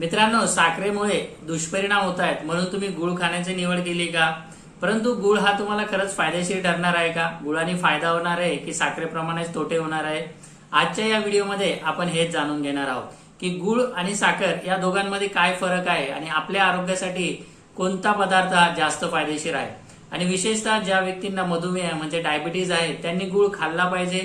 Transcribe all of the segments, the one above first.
मित्रांनो साखरेमुळे दुष्परिणाम होत आहेत. म्हणून तुम्ही गुळ खाण्याची निवड केली का? परंतु गुळ हा तुम्हाला खरंच फायदेशीर ठरणार आहे का? गुळाने फायदा होणार आहे की साखरेप्रमाणेच तोटे होणार आहे? आजच्या या व्हिडिओमध्ये आपण हेच जाणून घेणार आहोत की गुळ आणि साखर या दोघांमध्ये काय फरक आहे आणि आपल्या आरोग्यासाठी कोणता पदार्थ हा जास्त फायदेशीर आहे? आणि विशेषतः ज्या व्यक्तींना मधुमेह म्हणजे डायबिटीज आहे त्यांनी गुळ खाल्ला पाहिजे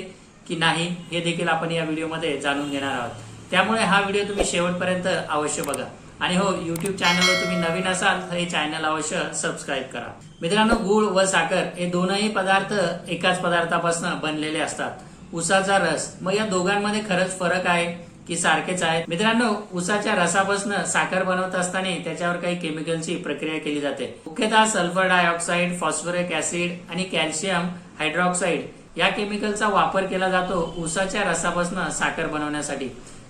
की नाही हे देखील आपण या व्हिडिओमध्ये जाणून घेणार आहोत. त्यामुळे हा व्हिडिओ तुम्ही शेवटपर्यंत अवश्य बघा. आणि हो युट्यूब चॅनलवर तुम्ही नवीन असाल तर हे चॅनल अवश्य सबस्क्राईब करा. मित्रांनो गुळ व साखर हे दोनही पदार्थ एकाच पदार्थापासून बनलेले असतात. उसाचा रस. मग या दोघांमध्ये खरंच फरक आहे की सारखेच आहेत? मित्रांनो उसाच्या रसापासून साखर बनवत असताना त्याच्यावर काही केमिकलची प्रक्रिया केली जाते. मुख्यतः सल्फर डायऑक्साईड फॉस्फोरिक ऍसिड आणि कॅल्शियम हायड्रॉक्साईड या केमिकलचा वापर केला जातो उसाच्या रसापासून साखर बनवण्यासाठी.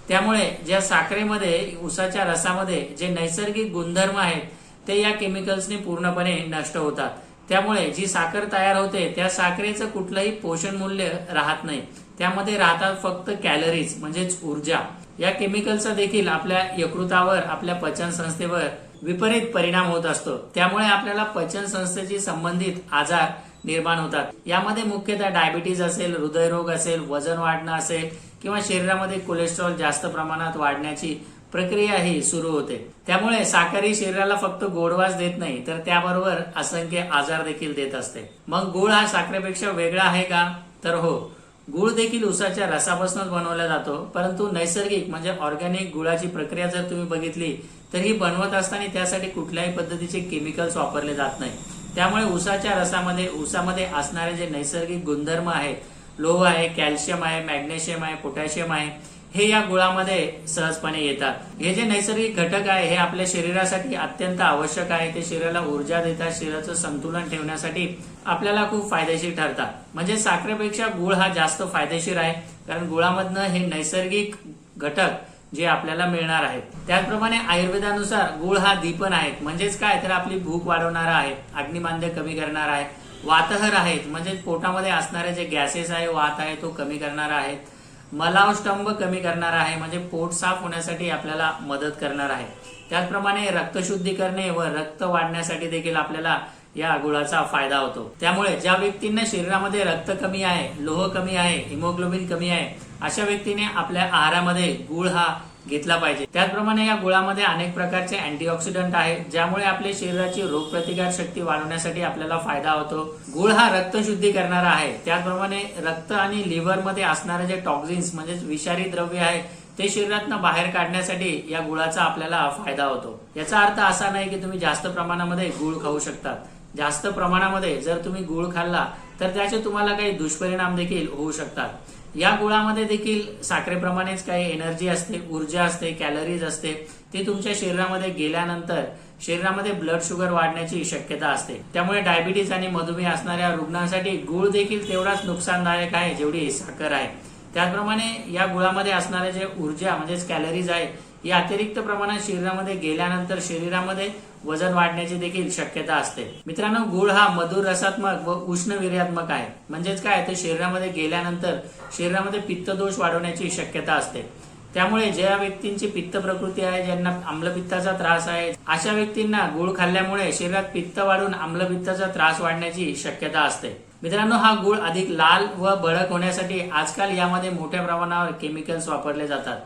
त्यामुळे ज्या साखरेमध्ये उसाच्या रसामध्ये जे नैसर्गिक गुणधर्म आहेत ते या केमिकल्सने पूर्णपणे नष्ट होतात. त्यामुळे जी साखर तयार होते त्या साखरेचं कुठलंही पोषण मूल्य राहत नाही. त्यामध्ये राहतात फक्त कॅलरीज म्हणजेच ऊर्जा. या केमिकलचा देखील आपल्या यकृतावर आपल्या पचन संस्थेवर विपरीत परिणाम होत असतो. त्यामुळे आपल्याला पचन संस्थेशी संबंधित आजार निर्माण होतात. यामध्ये मुख्यतः डायबिटीज असेल हृदयरोग असेल वजन वाढणं असेल किंवा शरीरामध्ये कोलेस्ट्रॉल जास्त प्रमाणात वाढण्याची प्रक्रिया ही सुरू होते. त्यामुळे साखर ही शरीराला फक्त गोडवास देत नाही तर त्याबरोबर असंख्य आजार देखील देत असते. मग गुळ हा साखरेपेक्षा वेगळा आहे का? तर हो गुळ देखील उसाच्या रसापासूनच बनवला जातो परंतु नैसर्गिक म्हणजे ऑर्गॅनिक गुळाची प्रक्रिया जर तुम्ही बघितली तर ही बनवत असताना त्यासाठी कुठल्याही पद्धतीचे केमिकल्स वापरले जात नाही. त्यामुळे उसाच्या रसामध्ये उसामध्ये असणारे जे नैसर्गिक गुणधर्म आहेत लोह आहे कॅल्शियम आहे मॅग्नेशियम आहे पोटॅशियम आहे हे या गुळामध्ये सहजपणे येतात. हे जे नैसर्गिक घटक आहे हे आपल्या शरीरासाठी अत्यंत आवश्यक आहे. ते शरीराला ऊर्जा देतात शरीराचं संतुलन ठेवण्यासाठी आपल्याला खूप फायदेशीर ठरतात. म्हणजे साखरेपेक्षा गुळ हा जास्त फायदेशीर आहे कारण गुळामधनं हे नैसर्गिक घटक जे आपल्याला मिळणार आहेत. त्याचप्रमाणे आयुर्वेदानुसार गुळ हा दीपन आहेत. म्हणजेच काय? तर आपली भूक वाढवणारा आहे अग्निमांद्य कमी करणारा आहे वातहर आहेत. म्हणजे पोटामध्ये असणारे जे गॅसेस आहे वात आहे तो कमी करणारा आहेत मलावष्टंभ कमी करणार आहे म्हणजे पोट साफ होण्यासाठी आपल्याला मदत करणार आहे. त्याचप्रमाणे रक्तशुद्धी करणे व रक्त वाढण्यासाठी देखील आपल्याला या गुळाचा फायदा होतो. त्यामुळे ज्या व्यक्तींना शरीरामध्ये रक्त कमी आहे लोह कमी आहे हिमोग्लोबिन कमी आहे अशा व्यक्तीने आपल्या आहारामध्ये गुळ हा घेतला पाहिजे. त्याचप्रमाणे या गुळामध्ये अनेक प्रकारचे अँटीऑक्सिडंट आहेत ज्यामुळे आपल्या शरीराची रोगप्रतिकार शक्ती वाढवण्यासाठी आपल्याला फायदा होतो. गुळ हा रक्त शुद्धी करणारा आहे. त्याचप्रमाणे रक्त आणि लिव्हरमध्ये असणारे जे टॉक्झिन्स म्हणजेच विषारी द्रव्य आहे ते शरीरातनं बाहेर काढण्यासाठी या गुळाचा आपल्याला फायदा होतो. याचा अर्थ असा नाही की तुम्ही जास्त प्रमाणामध्ये गुळ खाऊ शकतात. जास्त प्रमाणामध्ये जर तुम्ही गुळ खाल्ला तर त्याचे तुम्हाला काही दुष्परिणाम देखील होऊ शकतात. या गुळामध्ये देखील साखरेप्रमाणेच काही एनर्जी असते ऊर्जा असते कॅलरीज असते. ती तुमच्या शरीरामध्ये गेल्यानंतर शरीरामध्ये ब्लड शुगर वाढण्याची शक्यता असते. त्यामुळे डायबिटीज आणि मधुमेह असणाऱ्या रुग्णांसाठी गुळ देखील तेवढाच नुकसानदायक आहे जेवढी साखर आहे. त्याचप्रमाणे या गुळामध्ये असणारे जे ऊर्जा म्हणजेच कॅलरीज आहे या अतिरिक्त प्रमाणात शरीरामध्ये गेल्यानंतर शरीरामध्ये वजन वाढण्याची देखील शक्यता असते. मित्रांनो गुळ हा मधुर रसात्मक व उष्ण विर्यात्मक आहे. म्हणजेच काय? तर शरीरामध्ये गेल्यानंतर शरीरामध्ये पित्तदोष वाढवण्याची शक्यता असते. त्यामुळे ज्या व्यक्तींची पित्त प्रकृती आहे ज्यांना आम्लपित्ताचा त्रास आहे अशा व्यक्तींना गुळ खाल्ल्यामुळे शरीरात पित्त वाढून आम्लपित्ताचा त्रास वाढण्याची शक्यता असते. मित्रांनो हा गुळ अधिक लाल व बळक होण्यासाठी आजकाल यामध्ये मोठ्या प्रमाणावर केमिकल्स वापरले जातात.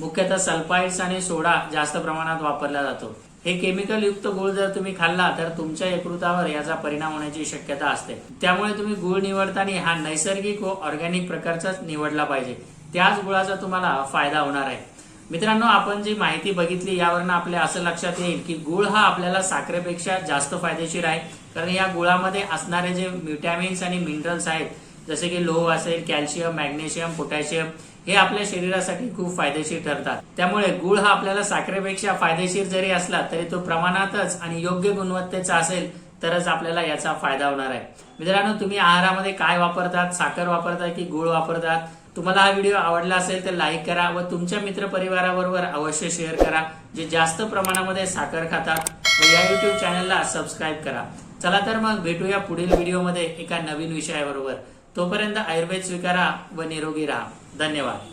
मुख्यतः सल्फाइड्स आणि सोडा जास्त प्रमाणात वापरला जातो. हे केमिकल युक्त गुळ जर तुम्ही खाल्ला तर तुमच्या यकृतावर याचा परिणाम होण्याची शक्यता असते. त्यामुळे तुम्ही गुळ निवडताना हा नैसर्गिक व ऑर्गॅनिक प्रकारचाच निवडला पाहिजे. त्याच गुळाचा तुम्हाला फायदा होणार आहे. मित्रांनो आपण जी माहिती बघितली यावरनं आपल्या असं लक्षात येईल की गुळ हा आपल्याला साखरेपेक्षा जास्त फायदेशीर आहे. कारण या गुळामध्ये असणारे जे व्हिटॅमिन्स आणि मिनरल्स आहेत जसे की लोह असेल कॅल्शियम मॅग्नेशियम पोटॅशियम हे आपल्या शरीरासाठी खूप फायदेशीर ठरतात. त्यामुळे गुळ हा आपल्याला साखरेपेक्षा फायदेशीर जरी असला तरी तो प्रमाणातच आणि योग्य गुणवत्तेचा असेल तरच आपल्याला याचा फायदा होणार आहे. मित्रांनो तुम्ही आहारामध्ये काय वापरतात? साखर वापरतात की गुळ वापरतात? तुम्हाला हा व्हिडिओ आवडला असेल तर लाईक करा व तुमच्या मित्र परिवाराबरोबर अवश्य शेअर करा. जे जास्त प्रमाणामध्ये साखर खातात व या युट्यूब चॅनलला सबस्क्राईब करा. चला तर मग भेटूया पुढील व्हिडिओमध्ये एका नवीन विषयाबरोबर. तोपर्यंत आयुर्वेद स्वीकारा व निरोगी राहा. धन्यवाद.